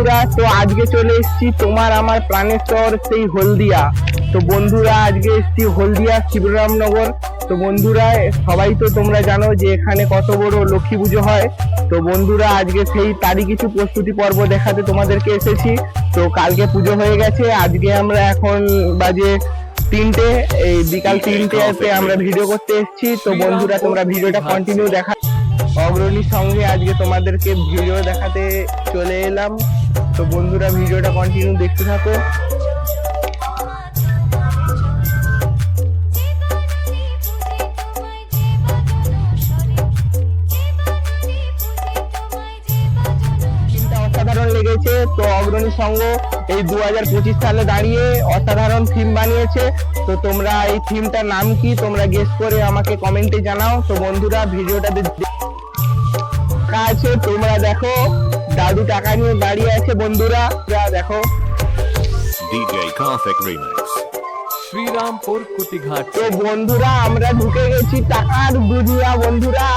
বন্ধুরা তো আজকে চলে এসেছি তোমার আমার প্রাণের শহর সেই হলদিয়া। তো বন্ধুরা আজকে এসেছি হলদিয়া শিবরামনগর। তো বন্ধুরা সবাই তো তোমরা জানো যে এখানে কত বড় লক্ষ্মী পুজো হয়। তো বন্ধুরা আজকে সেই তারই কিছু প্রস্তুতি পর্ব দেখাতে তোমাদেরকে এসেছি। তো কালকে পুজো হয়ে গেছে আজকে আমরা এখন বাজে তিনটে এই বিকাল তিনটেতে আমরা ভিডিও করতে এসেছি। তো বন্ধুরা তোমরা ভিডিওটা কন্টিনিউ দেখা অগ্রণীর সঙ্গে আজকে তোমাদেরকে ভিডিও দেখাতে চলে এলাম। তো বন্ধুরা, ভিডিওটা কন্টিনিউ দেখতে থাকো। অসাধারণ লেগেছে। তো অগ্রণী সঙ্গ এই দু হাজার পঁচিশ সালে দাঁড়িয়ে অসাধারণ থিম বানিয়েছে। তো তোমরা এই থিমটার নাম কি? তোমরা গেস করে আমাকে কমেন্টে জানাও। তো বন্ধুরা, ভিডিওটা আছে তোমরা দেখো। দাদু টাকা নিয়ে দাঁড়িয়ে আছে বন্ধুরা। তোমরা দেখো. শ্রীরামপুর কুটিঘাট। তো বন্ধুরা আমরা ঢুকে গেছি টাকার দুনিয়া বন্ধুরা।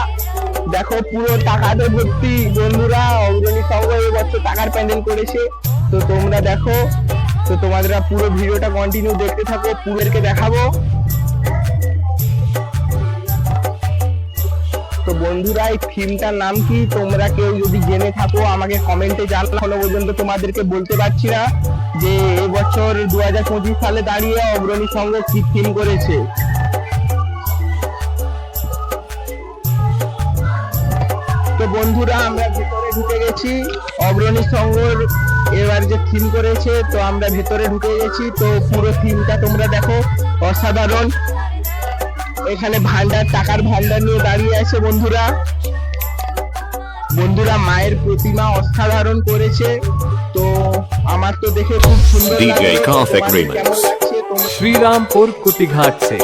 দেখো পুরো টাকাতে ভর্তি। বন্ধুরা অগ্রণী সঙ্গ এবছর টাকার প্যান্ডেল করেছে। তো তোমরা দেখো তো তোমাদের পুরো ভিডিওটা কন্টিনিউ দেখতে থাকো পুরেরকে দেখাবো। বন্ধুরা, এই থিমটার নাম কি? তোমরা কেউ যদি জেনে থাকো, আমাকে কমেন্টে জানানো পর্যন্ত তোমাদেরকে বলতে পারছি না যে এবছর দু হাজার পঁচিশ সালে দাঁড়িয়ে অগ্রণী সংঘ কি থিম করেছে। তো বন্ধুরা, আমরা ভেতরে ঢুকে গেছি। অগ্রণী সংঘর এবার যে থিম করেছে, তো আমরা ভেতরে ঢুকে গেছি। তো পুরো থিমটা তোমরা দেখো। অসাধারণ। এখানে ভান্ডার টাকার ভান্ডার নিয়ে দাঁড়িয়ে আছে বন্ধুরা। বন্ধুরা মায়ের প্রতিমা অস্থাধারণ করেছে। তো আমার তো দেখে খুব সুন্দর শ্রীরামপুর। Karthik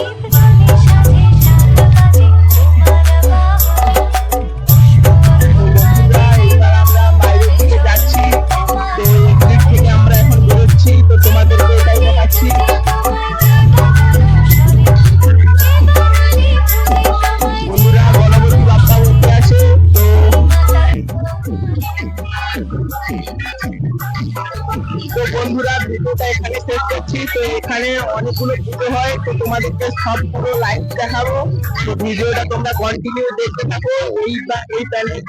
বন্ধুরা, ভিডিওটা এখানে শেষ করছি। তো এখানে অনেকগুলো পুজো হয়, তো তোমাদেরকে সব পুরো লাইভ দেখাবো। তো ভিডিওটা তোমরা কন্টিনিউ দেখতে থাকো। এই এই প্যান্ডেলটা